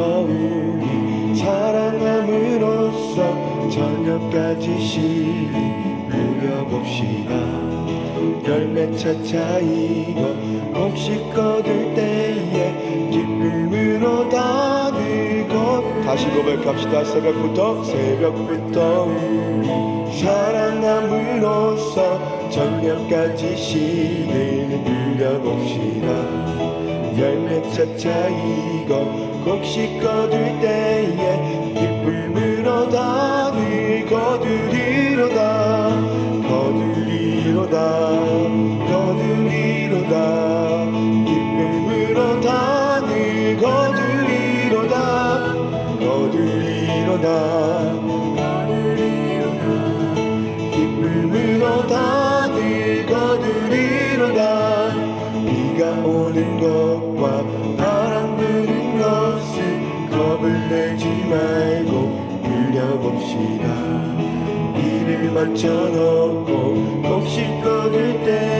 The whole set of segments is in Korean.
우리 사랑함으로써 저녁까지 시리 누려봅시다. 열매 차 차이고 곡식 거둘 때에 기쁨으로 다들고 다시 고백합시다. 새벽부터 새벽부터 사랑함으로써 저녁까지 시를 누려봅시다 열매 차 차이고 곡식 거둘 때에 기쁨으로 다들 거두리로다. 거두리로다 거두리로다. 기쁨으로 다들 거두리로다. 거두리로다 맞춰놓고 곡식 거둘 때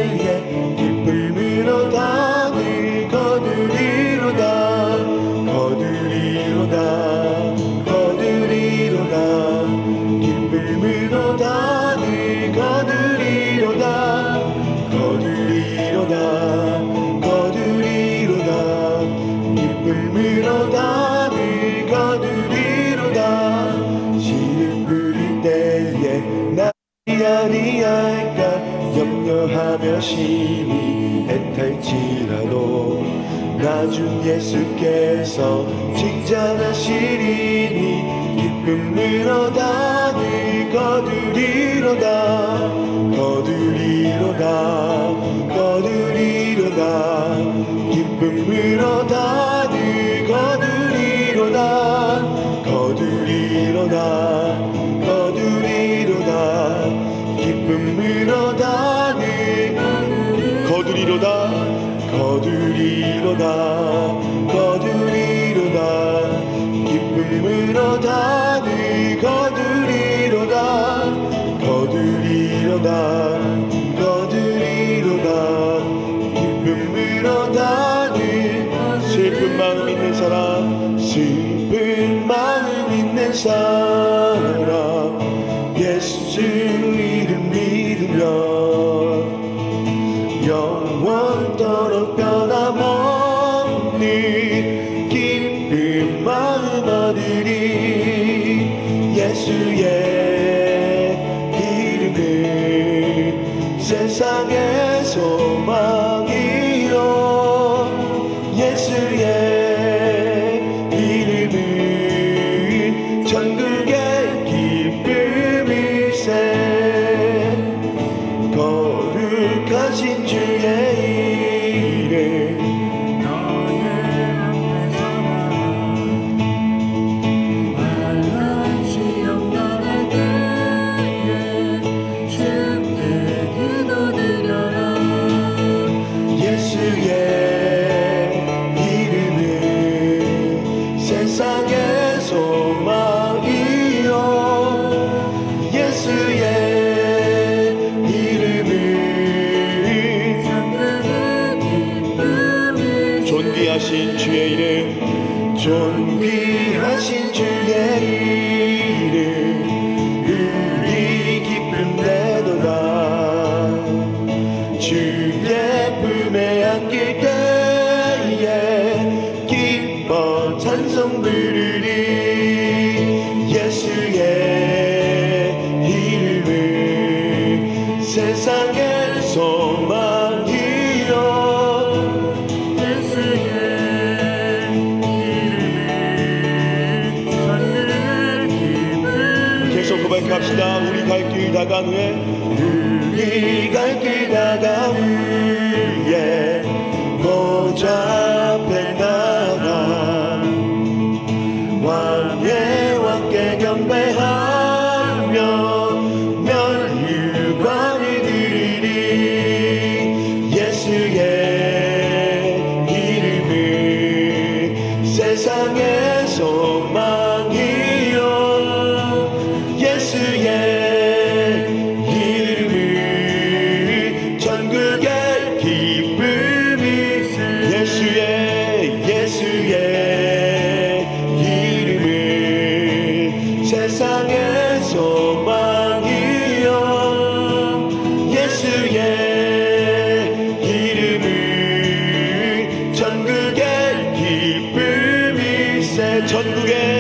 심히 애탈지라도 나중 예수께서 칭찬하시리니 기쁨으로 다들 거두리로다 거두리로다 거두리로다. 기쁨으로 다 거두리로다 거두리로다 거두리로다. 기쁨으로 다들 거두리로다 거두리로다 거두리로다. 기쁨으로 다들 슬픈 마음 있는 사람 슬픈 마음 있는 사람 영원토록 변함없는 고백합시다. 우리 갈 길 다간 후에 우리 갈 길 다간 후에 전국의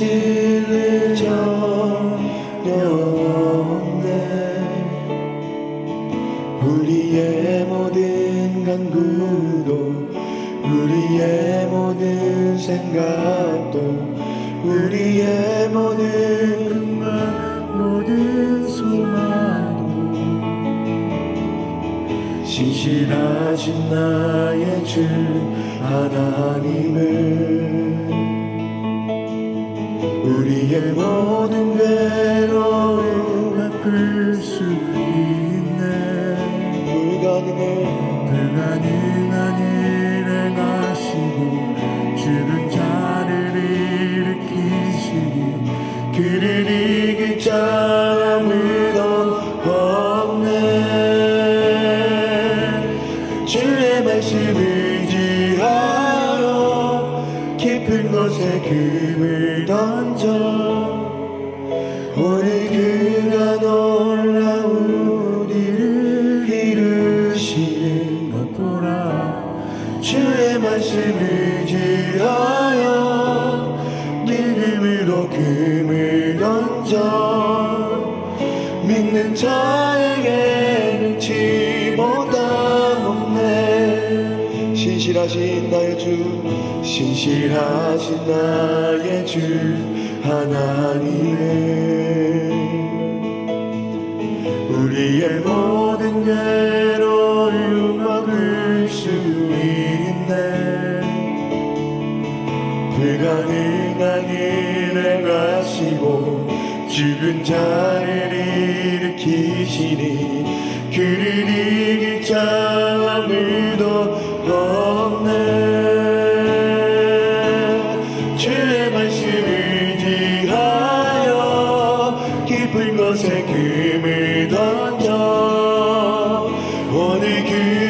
일 전혀 없네. 우리의 모든 간구도 우리의 모든 생각도 우리의 모든 꿈과 모든 소망도 신실하신 나의 주 하나님은 우리의 모든 괴로움 바꿀 수 있네. 불가능해 불가능한 일을 하시고 죽은 자를 일으키시니 그를 이길 자 아무도 없네. 주의 말씀 의지하여 깊은 곳에 금을 던져 주의 말씀 의지하여 믿음으로 금을 던져 믿는 자에게는 지 못함 없네. 신실하신 나의 주 신실하신 나의 주 하나님은 우리의 모든 괴 가능한 일을 가시고 죽은 자를 일으키시니 그를 이길 자 아무도 없네. 주의 말씀 의지하여 깊은 곳에 금을 던져 오늘 그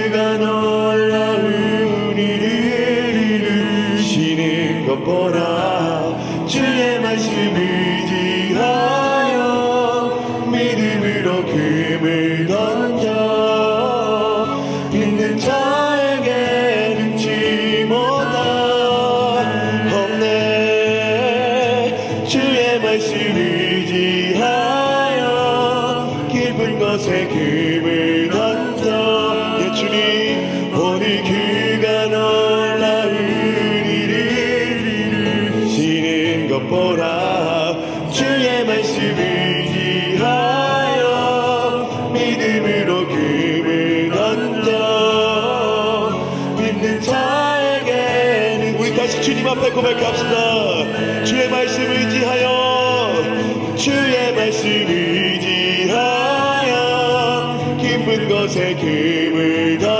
깊은 곳에 금을 던져 예 주님 오늘 그가 놀라운 일을 이루시는 것 보라 주의 말씀 의지하여 믿음으로 금을 던져 믿는 자에게는 우리 다시 주님 앞에 고백합시다. 주의 말씀 의지하여 깊은 곳에 금을 던